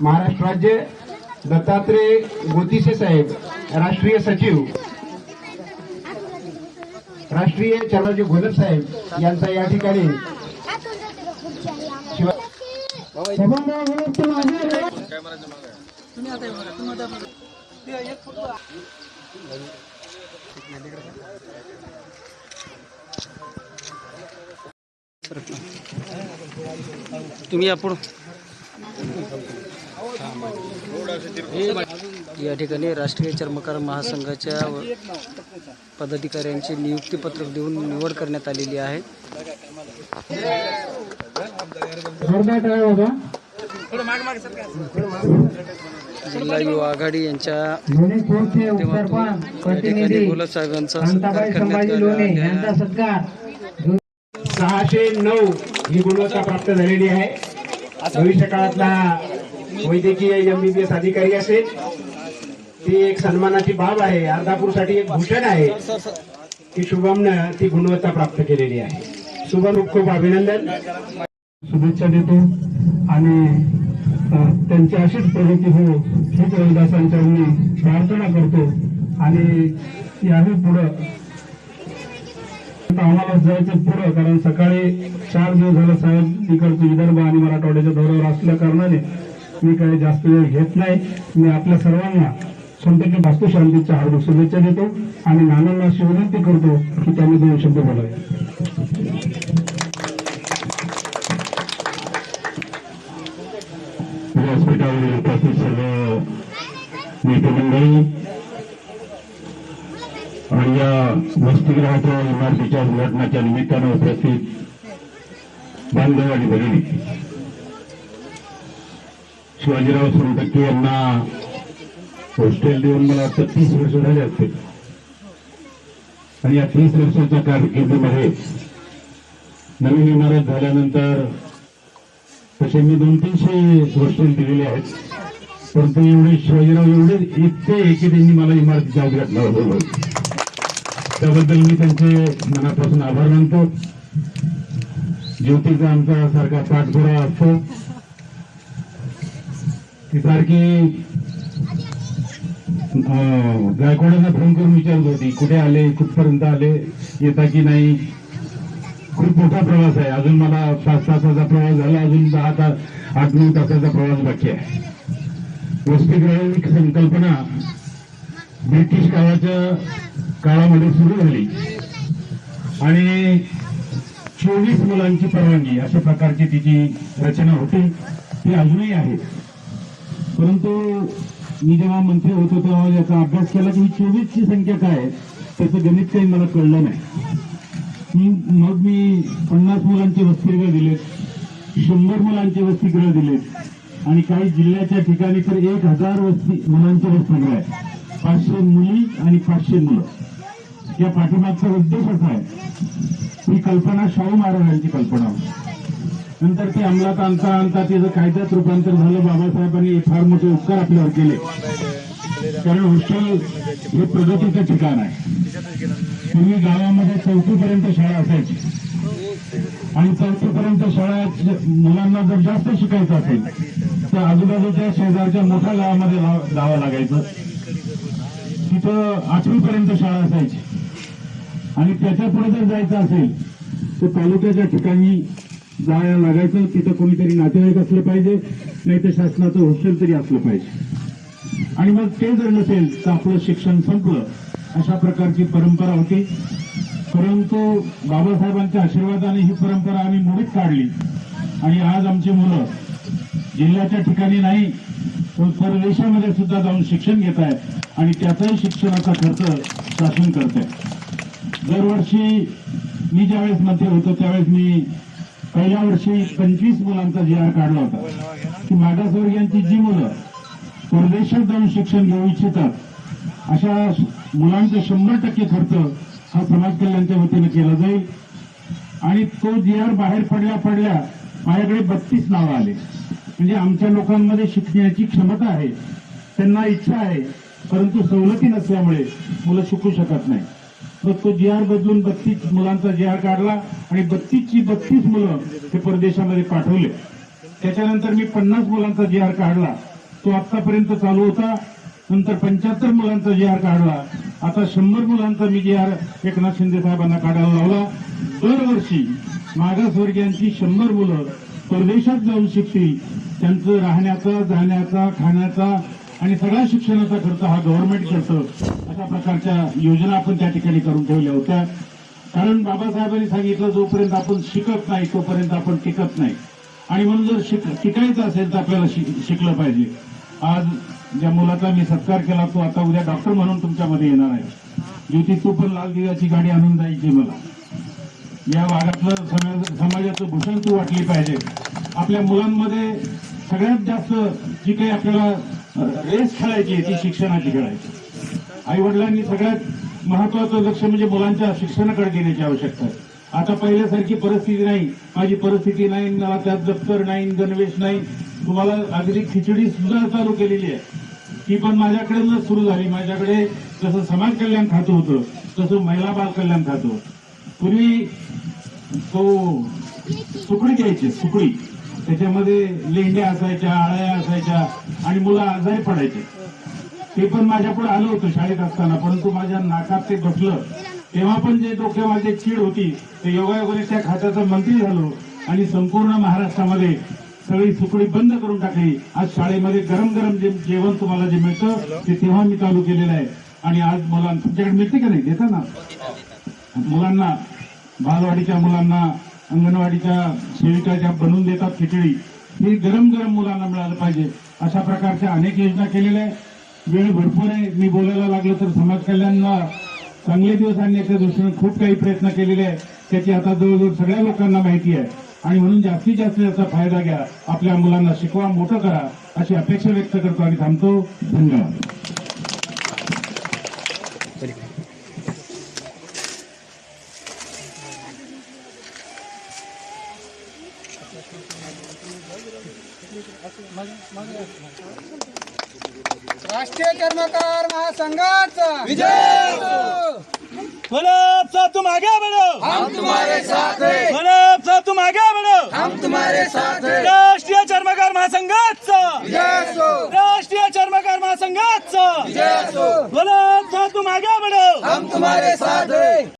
महाराष्ट्र राज्य दत्तात्रय गोतिसे साहेब राष्ट्रीय सचिव. राष्ट्रीय चंद्रजी घोलप साहेब यांचा या ठिकाणी तुम्ही आपण या ठिकाणी राष्ट्रीय चर्मकार महासंघाच्या पदाधिकाऱ्यांचे नियुक्तीपत्रक देऊन निवड करण्यात आलेली आहे. जिल्हा युवा आघाडी यांच्या ठिकाणी गुलाब साहेबांचा सत्कार करण्यात आलेला. सहाशे नऊ ही गुणवत्ता प्राप्त झालेली आहे. भविष्य काळातला वैद्यकीय एमबीबीएस अधिकारी असेल. ती एक सन्मानाची बाब आहे. अर्धापूरसाठी एक भूषण आहे. की शुभमनं ती गुणवत्ता प्राप्त केलेली आहे. शुभम खूप खूप अभिनंदन. शुभेच्छा देतो. आणि त्यांची अशीच प्रगती हो हीच रविदासांच्या मी प्रार्थना करतो. आणि याही पुढं आम्हाला जायचं पुढं कारण सकाळी चार दिवस झालं साहेब तिकडचं विदर्भ आणि मराठवाड्याच्या दौऱ्यावर असल्या कारणाने मी काही जास्त वेळ घेत नाही. मी आपल्या सर्वांना सोनटक्के वास्तुशांतीच्या हार्दिक शुभेच्छा देतो आणि नानांना अशी विनंती करतो की त्यांनी दोन शब्द बोलावे. व्यासपीठावरील उपस्थित सर्व नेतेमंडळी आणि या वसतिगृहाच्या इमारतीच्या उद्घाटनाच्या निमित्तानं उपस्थित बांधव आणि भगिनी. शिवाजीराव सोनटक्के यांना हॉस्टेल देऊन मला वाटतं तीस वर्ष झाले असतील. आणि या तीस वर्षाच्या कारकिर्दीमध्ये नवीन इमारत झाल्यानंतर तसे मी दोन तीनशे हॉस्टेल दिलेले आहेत. परंतु एवढे शिवाजीराव एवढे इतके आहे की त्यांनी मला इमारतीच्या उद्घाटनावर बोलवलं त्याबद्दल मी त्यांचे मनापासून आभार मानतो. ज्योतीचा आमचा सारखा पाठपुरावा असतो. ती सारखी अं, गायकवाडांना फोन करून विचारत होती कुठे आले कुठपर्यंत आले येता की नाही? खूप मोठा प्रवास आहे. अजून मला पाच तासाचा प्रवास झाला अजून दहा तास आठ नऊ तासाचा प्रवास बाकी आहे. वसतिगृह संकल्पना ब्रिटिश काळाच्या काळामध्ये सुरू झाली. आणि चोवीस मुलांची परवानगी अशा प्रकारची तिची रचना होती. ती अजूनही आहे. परंतु मी जेव्हा मंत्री होतो तेव्हा याचा अभ्यास केला की ही चोवीसची संख्या काय आहे त्याचं गणित काही मला कळलं नाही. मग मी पन्नास मुलांचे वसतिगृह दिलेत शंभर मुलांचे वसतिगृह दिलेत आणि काही जिल्ह्याच्या ठिकाणी तर एक हजार वस्ती मुलांचे वसतिगृह आहे. पाचशे मुली आणि पाचशे मुलं. या पाठीमागचा उद्देश असा आहे. ही कल्पना शाहू महाराजांची कल्पना होती. नंतर ते अंमलात आणता आणता त्याचं कायद्यात रूपांतर झालं. बाबासाहेबांनी फार मोठे उपकार आपल्यावर केले. कारण हॉस्टेल हे प्रगतीचं ठिकाण आहे. पूर्वी गावामध्ये चौथीपर्यंत शाळा असायची. आणि चौथीपर्यंत शाळा मुलांना जर जास्त शिकायचं असेल तर आजूबाजूच्या शेजारच्या मोठ्या गावामध्ये लावा जावं लागायचं. तिथं आठवीपर्यंत शाळा असायची. आणि त्याच्या पुढे जर जायचं असेल तर तालुक्याच्या ठिकाणी जायला लागायचं तिथं कोणीतरी नातेवाईक असलं पाहिजे नाही तर शासनाचं हॉस्टेल तरी असलं पाहिजे. आणि मग ते जर नसेल तर आपलं शिक्षण संपलं अशा प्रकारची परंपरा होती. परंतु बाबासाहेबांच्या आशीर्वादाने ही परंपरा आम्ही मोडीत काढली. आणि आज आमची मुलं जिल्ह्याच्या ठिकाणी नाही तर परदेशामध्ये सुद्धा जाऊन शिक्षण घेत आहेत आणि त्याचाही शिक्षणाचा खर्च शासन करत आहे. दरवर्षी मी ज्यावेळेस मंत्री होतो त्यावेळेस मी पहिल्या वर्षी पंचवीस मुलांचा जी आर काढला होता. की मागासवर्गीयांची जी मुलं परदेशात जाऊन शिक्षण घेऊ इच्छितात अशा मुलांचा शंभर टक्के खर्च हा समाज कल्याणच्या वतीने केला जाईल. आणि तो जी आर बाहेर पडल्या पडल्या माझ्याकडे बत्तीस नावं आले. म्हणजे आमच्या लोकांमध्ये शिकण्याची क्षमता आहे त्यांना इच्छा आहे परंतु सवलती नसल्यामुळे मुलं शिकू शकत नाही तो जी आर बदलून बत्तीस मुलांचा जी आर काढला आणि बत्तीसची बत्तीस मुलं हे परदेशामध्ये पाठवले. त्याच्यानंतर मी पन्नास मुलांचा जी आर काढला. तो आतापर्यंत चालू होता. नंतर पंच्याहत्तर मुलांचा जी आर काढला. आता शंभर मुलांचा मी जी आर एकनाथ शिंदे साहेबांना काढायला लावला. दरवर्षी मागासवर्गीयांची शंभर मुलं परदेशात जाऊन शिकतील. त्यांचं राहण्याचा जाण्याचा खाण्याचा आणि सगळ्या शिक्षणाचा खर्च हा गव्हर्नमेंट करतं अशा प्रकारच्या योजना आपण त्या ठिकाणी करून ठेवल्या होत्या. कारण बाबासाहेबांनी सांगितलं जोपर्यंत आपण शिकत नाही तोपर्यंत आपण टिकत नाही. आणि म्हणून जर शिक टिकायचं असेल तर आपल्याला शिक- शिकलं पाहिजे. आज ज्या मुलाचा मी सत्कार केला तो आता उद्या डॉक्टर म्हणून तुमच्यामध्ये येणार आहे. ज्योती तू पण लाल दिव्याची गाडी आणून जायची मला. या भागातलं समाज- समाजाचं भूषण तू वाटली पाहिजे. आपल्या मुलांमध्ये सगळ्यात जास्त जी काही आपल्याला रेस खेळायची आहे ती शिक्षणाची खेळायची आई वडिलांनी सगळ्यात महत्वाचं लक्ष म्हणजे मुलांच्या शिक्षणाकडे देण्याची आवश्यकता आहे. आता पहिल्यासारखी परिस्थिती नाही. माझी परिस्थिती नाही मला त्यात दप्तर नाही गणवेश नाही. तुम्हाला अगदी खिचडी सुद्धा चालू केलेली आहे. ती पण माझ्याकडे सुरू झाली. माझ्याकडे जसं समाज कल्याण खातं होतं तसं महिला बाल कल्याण खातं पूर्वी तो सुकडी घ्यायची सुकडी त्याच्यामध्ये लेंड्या असायच्या आळ्या असायच्या आणि मुलं आजारी पडायचे. ते पण माझ्या पुढे आलं होतं शाळेत असताना परंतु माझ्या नाकात ते बसलं. तेव्हा पण जे डोक्यामध्ये चीड होती ते योगायोगाने त्या खात्याचा मंत्री झालो आणि संपूर्ण महाराष्ट्रामध्ये सगळी सुकडी बंद करून टाकली. आज शाळेमध्ये गरम गरम जे जेवण तुम्हाला जे मिळतं ते तेव्हा मी चालू केलेलं आहे. आणि आज मुलांना तुमच्याकडे मिळते का नाही? देता ना. मुलांना बालवाडीच्या मुलांना अंगणवाडीच्या सेविकाच्या बनवून देतात खिचडी हे गरम गरम मुलांना मिळालं पाहिजे. अशा प्रकारच्या अनेक योजना केलेल्या आहेत. वेळ भरपूर आहे. मी बोलायला लागलो तर समाज कल्याणला चांगले दिवस आणण्याच्या दृष्टीने खूप काही प्रयत्न केलेले आहे त्याची आता जवळजवळ सगळ्या लोकांना माहिती आहे. आणि म्हणून जास्तीत जास्त याचा फायदा घ्या. आपल्या मुलांना शिकवा मोठं करा अशी अपेक्षा व्यक्त करतो आणि थांबतो. धन्यवाद. राष्ट्रीय चर्मकार महासंघाचा गुलाब साहब तुम आगे बढ़ो हम तुम्हारे साथ हैं। गुलाब साहब तुम आगे बढ़ो हम तुम्हारे साथ हैं। राष्ट्रीय चर्मकार महासंघाचा! राष्ट्रीय चर्मकार महासंघाचा! गुलाब साहब तुम आगे बढ़ो हम तुम्हारे साथ हैं।